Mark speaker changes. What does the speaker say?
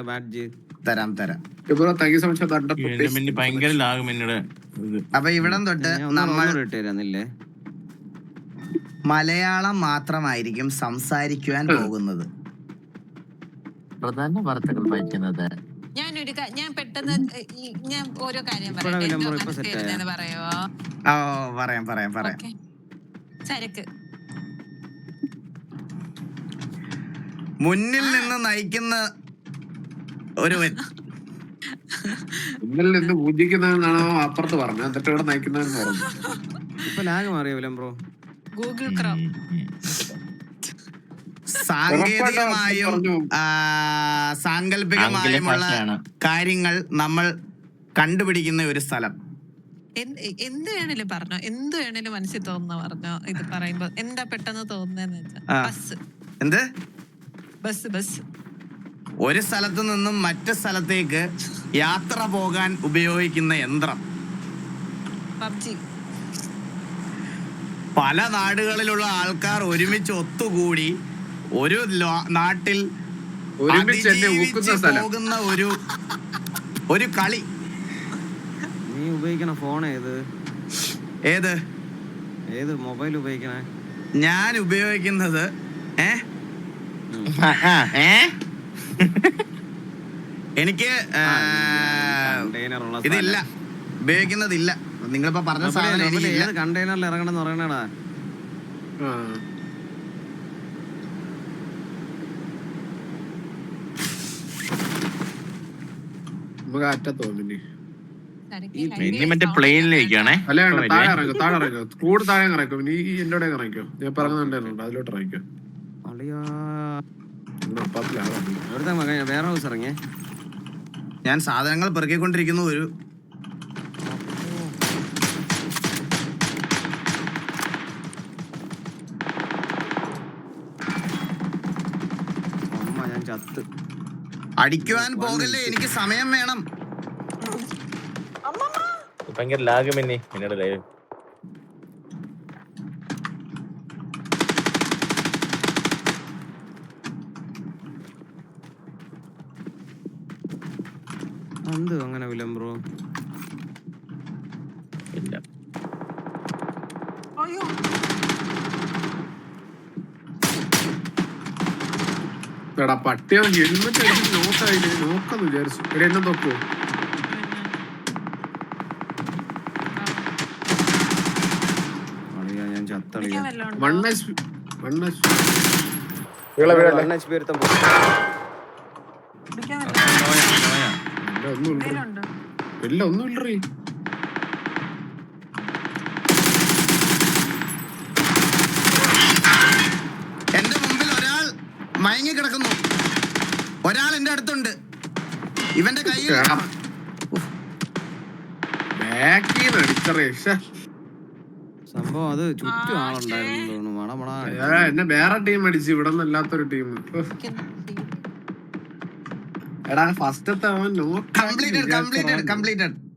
Speaker 1: തരാറില്ല badge
Speaker 2: തരാം തരാം.
Speaker 3: ഭയങ്കര ലാഗ് എന്നോട്.
Speaker 2: അപ്പൊ ഇവിടം തൊട്ട് നമ്മൾ
Speaker 1: ഒന്നുകൂടെ
Speaker 2: മലയാളം മാത്രമായിരിക്കും സംസാരിക്കുവാൻ പോകുന്നത്.
Speaker 4: പ്രധാന വാർത്തകൾ വായിക്കുന്നത്.
Speaker 5: ഞാനൊരു ഞാൻ പെട്ടെന്ന് ഞാൻ ഓരോ കാര്യം പറയട്ടെ. പറയുവോ
Speaker 2: ഓ പറയാം പറയാം പറയാം.
Speaker 5: ചരക്ക്.
Speaker 2: മുന്നിൽ നിന്ന് നയിക്കുന്ന ഒരുവൻ.
Speaker 6: എന്ത് നിന്ന് പൂജിക്കുന്നതെന്നാണോ അപ്പുറത്ത് പറഞ്ഞു എന്നിട്ട് ഇവിടെ നയിക്കുന്നതെന്ന് പറഞ്ഞു.
Speaker 1: ഇപ്പൊ ലാഗ് മാറിയോ ബ്രോ?
Speaker 5: Google Chrome.
Speaker 2: സാങ്കേതികമായും
Speaker 6: പറഞ്ഞു.
Speaker 2: ആ,
Speaker 4: ആംഗല
Speaker 2: സാങ്കല്പികമായുമുള്ള കാര്യങ്ങൾ നമ്മൾ കണ്ടുപിടിക്കുന്ന ഒരു സ്ഥലം.
Speaker 5: എന്ത് എന്ത് വേണേലും പറഞ്ഞോ. എന്ത് വേണേലും മനസ്സിൽ തോന്നുന്ന പറഞ്ഞോ. ഇത് പറയുമ്പോ എന്താ പെട്ടെന്ന് തോന്നുന്നതെന്ന് ബസ്.
Speaker 2: എന്ത്?
Speaker 5: Bus bus.
Speaker 2: ഒരു സ്ഥലത്ത് നിന്നും മറ്റു സ്ഥലത്തേക്ക് യാത്ര പോകാൻ ഉപയോഗിക്കുന്ന യന്ത്രം.
Speaker 5: പബ്ജി.
Speaker 2: പല നാടുകളിലുള്ള ആൾക്കാർ ഒരുമിച്ച് ഒത്തുകൂടി ഒരു നാട്ടിൽ
Speaker 6: ഒരുമിച്ച് എന്നെ ഊക്കുന്ന സ്ഥലം.
Speaker 2: പോകുന്ന ഒരു ഒരു കളി.
Speaker 1: നീ ഉപയോഗിക്കണ ഫോൺ ഏത്?
Speaker 2: ഏത്?
Speaker 1: ഏത് മൊബൈൽ ഉപയോഗിക്കണേ?
Speaker 2: ഞാൻ ഉപയോഗിക്കുന്നത് ഏ? ഏ,
Speaker 1: ഉള്ള
Speaker 2: ഇതില്ല. ഉപയോഗിക്കുന്നതില്ല. നിങ്ങളിപ്പോ പറഞ്ഞ സാധനം എനിക്കില്ല.
Speaker 1: ഏത് കണ്ടെയ്നറിൽ ഇറങ്ങണം എന്ന് പറയണടാ?
Speaker 6: ആ. നമുക്ക് അറ്റത്ത് തോന്നി
Speaker 5: ചരക്ക്
Speaker 3: മിന്നി മറ്റേ പ്ലെയിനിലേക്കാണേ
Speaker 6: അല്ല വേണ്ട താഴെ ഇറങ്ങോ താഴെ ഇറങ്ങോ. കൂട് താഴെ ഇറങ്ങോ നീ ഈ എന്റെ ഇറങ്ങിക്കോ. ഞാൻ പറഞ്ഞിട്ടുണ്ടായിരുന്നു അതിലോട്ട് ഇറങ്ങിക്കോ.
Speaker 1: അളിയാ. ഇവിടുത്തെ മകൻ വേറെ ഹൗസ് ഇറങ്ങിയേ
Speaker 2: ഞാൻ സാധനങ്ങൾ പെറുക്കിക്കൊണ്ടിരിക്കുന്നു ഒരു
Speaker 1: അമ്മ ഞാൻ ചത്ത്.
Speaker 2: അടിക്കുവാൻ പോകല്ലേ എനിക്ക് സമയം വേണം.
Speaker 3: ഭയങ്കര ലാഗ് മിന്നി മിന്നിയുടെ ലൈവ്
Speaker 1: എന്ത് അങ്ങനെ വിലംബ്രോ
Speaker 3: ഇല്ല.
Speaker 5: അയ്യോ.
Speaker 6: എടാ പട്ടിയോ ഹെൽമെറ്റ് അടിച്ച് നോക്കായില്ലേ നോക്കാന്ന് വിചാരിച്ചു. എടാ എന്നെ നോക്കോ. ഒന്നും ഇല്ല ഒന്നും ഇല്ലറേ
Speaker 2: എന്റെ മുമ്പിൽ ഒരാൾ മയങ്ങി കിടക്കുന്നു. ഒരാൾ എന്റെ അടുത്തുണ്ട്. ഇവന്റെ കയ്യിൽ
Speaker 1: സംഭവം അത് ചുറ്റും ആളുണ്ടായിരുന്നു
Speaker 6: എന്നെ വേറെ ടീം അടിച്ചു ഇവിടെ നിന്നല്ലാത്തൊരു ടീം എടാ ഫസ്റ്റത്തെ അവൻ
Speaker 2: കംപ്ലീറ്റഡ് കംപ്ലീറ്റഡ് കംപ്ലീറ്റഡ്